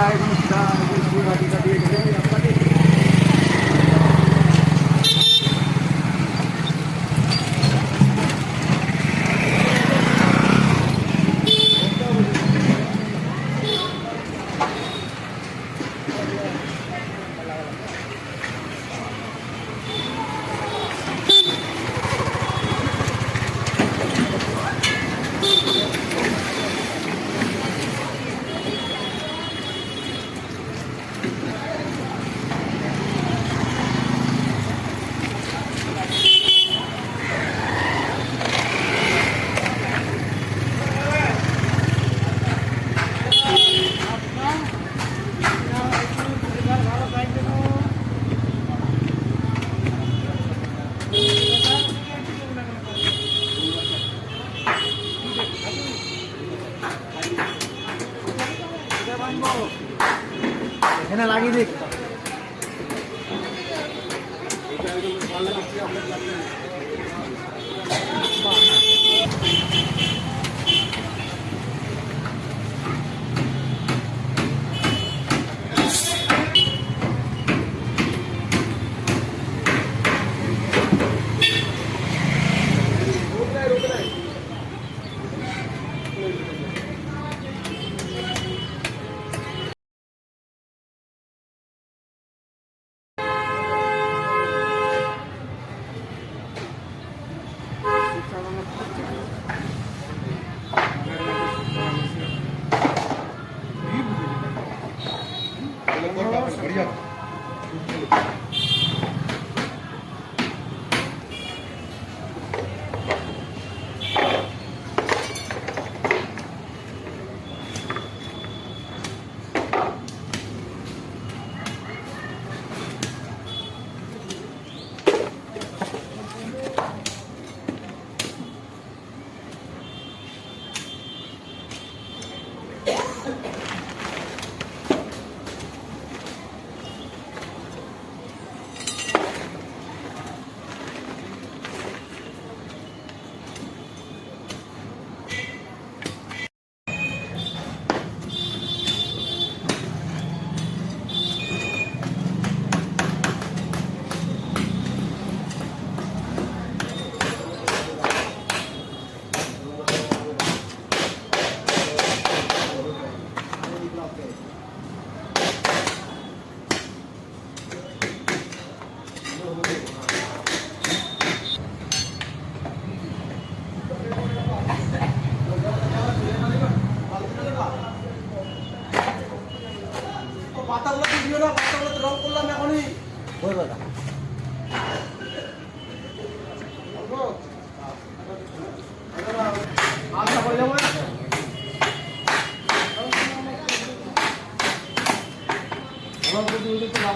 चाहे এখানে লাগিয়ে দিক। পাতাগুলো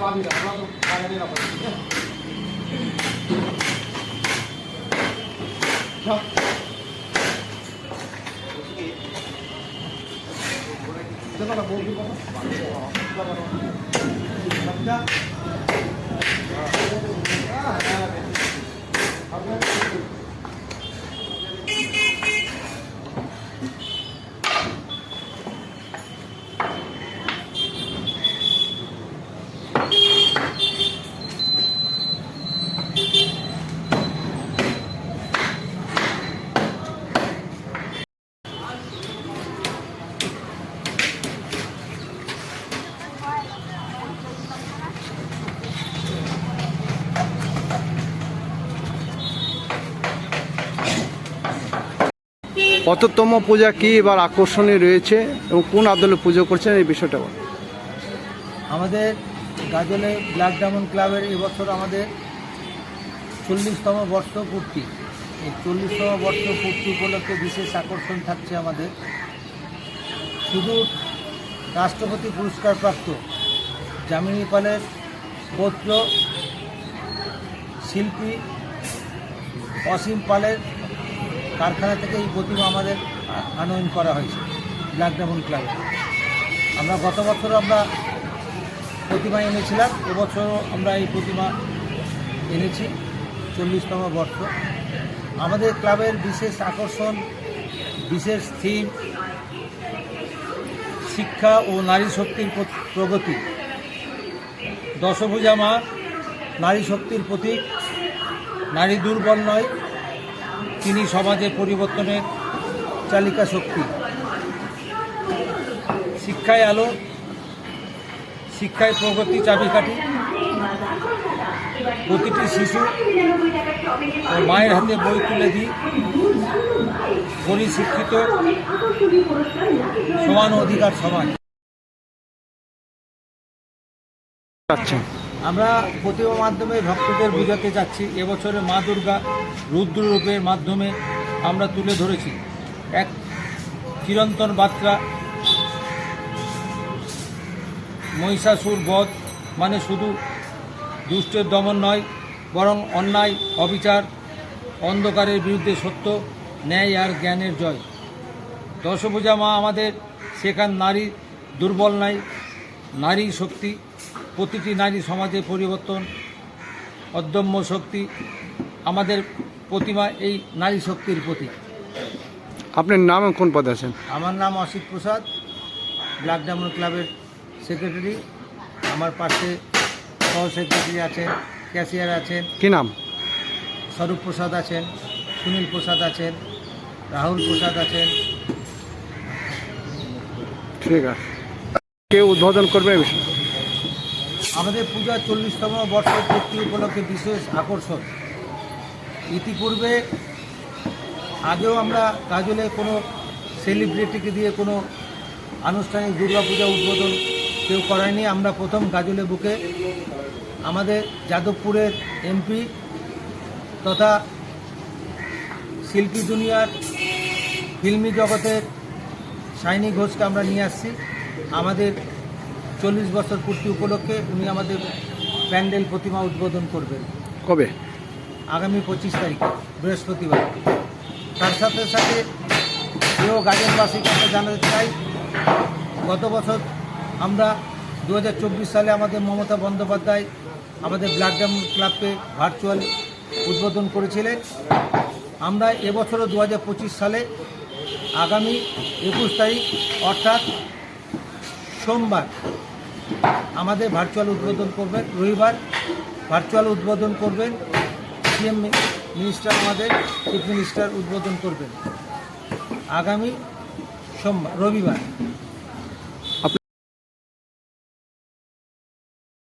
밥이라 하나도 마련해라 버리는데. 자. 저거다 কততম পূজা কি এবার আকর্ষণীয় রয়েছে এবং কোন আদলে পুজো করছেন এই বিষয়টা। আমাদের গাজলে ব্ল্যাক ডায়মন্ড ক্লাবের এবছর আমাদের চল্লিশতম বর্ষ পূর্তি এই চল্লিশতম বর্ষ পূর্তি উপলক্ষে বিশেষ আকর্ষণ থাকছে আমাদের শুধু রাষ্ট্রপতি পুরস্কারপ্রাপ্ত যামিনী পালের পৌত্র শিল্পী অসীম পালের কারখানা থেকে এই প্রতিমা আমাদের আনয়ন করা হয়েছে, ব্ল্যাক ডায়মন্ড ক্লাবে। আমরা গত বছর আমরা প্রতিমা এনেছিলাম, এবছরও আমরা এই প্রতিমা এনেছি, চল্লিশতম বর্ষ। আমাদের ক্লাবের বিশেষ আকর্ষণ, বিশেষ থিম, শিক্ষা ও নারী শক্তির প্রগতি। দশভূজা মা নারী শক্তির প্রতীক, নারী দুর্বল নয়। তিনি সমাজে পরিবর্তনের চালিকা শক্তি। শিক্ষায় আলো, শিক্ষায় প্রগতি চাবিকাঠি প্রতিটি শিশু মায়ের হাতে বই তুলে দিই। পরিশিক্ষিত, সমান অধিকার সমাজ। আচ্ছা। আমরা প্রতিমা মাধ্যমে ভক্তদের বোঝাতে চাচ্ছি এবছরে মা দুর্গা রুদ্ররূপের মাধ্যমে আমরা তুলে ধরেছি। এক চিরন্তন বার্তা, মহিষাসুর বধ মানে শুধু দুষ্টের দমন নয়, বরং অন্যায়, অবিচার, অন্ধকারের বিরুদ্ধে সত্য, ন্যায় আর জ্ঞানের জয়। দশভূজা মা আমাদের শেখান নারী দুর্বল নাই, নারী শক্তি প্রতিটি নারী সমাজে পরিবর্তন অদম্য শক্তি আমাদের প্রতিমা এই নারী শক্তির প্রতীক। আপনার নাম কোন পদে আছেন? আমার নাম অসিত প্রসাদ ব্ল্যাক ডায়মন্ড ক্লাবের সেক্রেটারি। আমার পাশে সহ সেক্রেটারি আছেন ক্যাশিয়ার আছেন। কি নাম? স্বরূপ প্রসাদ আছেন সুনীল প্রসাদ আছেন রাহুল প্রসাদ আছেন। ঠিক আছে। কে উদ্বোধন করবে বিষয়ে? আমাদের পূজার চল্লিশতম বর্ষ পূর্তি উপলক্ষে বিশেষ আকর্ষণ। ইতিপূর্বে আগেও আমরা কাজলে কোনো সেলিব্রিটিকে দিয়ে কোনো আনুষ্ঠানিক দুর্গাপূজা উদ্বোধন কেউ করায়নি। আমরা প্রথম গাজলে বুকে আমাদের যাদবপুরের এমপি তথা শিল্পী দুনিয়ার ফিল্মি জগতের সাইনি ঘোষকে আমরা নিয়ে আসছি। আমাদের চল্লিশ বছর পূর্তি উপলক্ষে উনি আমাদের প্যান্ডেল প্রতিমা উদ্বোধন করবেন। কবে? আগামী পঁচিশ তারিখে বৃহস্পতিবার। তার সাথে সাথে প্রিয় গাজনবাসীকে আমরা জানাতে চাই গত বছর আমরা দু হাজার চব্বিশ সালে আমাদের মমতা বন্দ্যোপাধ্যায় আমাদের ব্ল্যাক ডায়মন্ড ক্লাবকে ভার্চুয়াল উদ্বোধন করেছিলেন। আমরা এবছরও দু হাজার পঁচিশ সালে আগামী একুশ তারিখ অর্থাৎ সোমবার আমাদের ভার্চুয়াল উদ্বোধন করবেন, রবিবার ভার্চুয়াল উদ্বোধন করবেন সিএম মিনিস্টার আমাদের চিফ মিনিস্টার উদ্বোধন করবেন। আগামী সোমবার, রবিবার।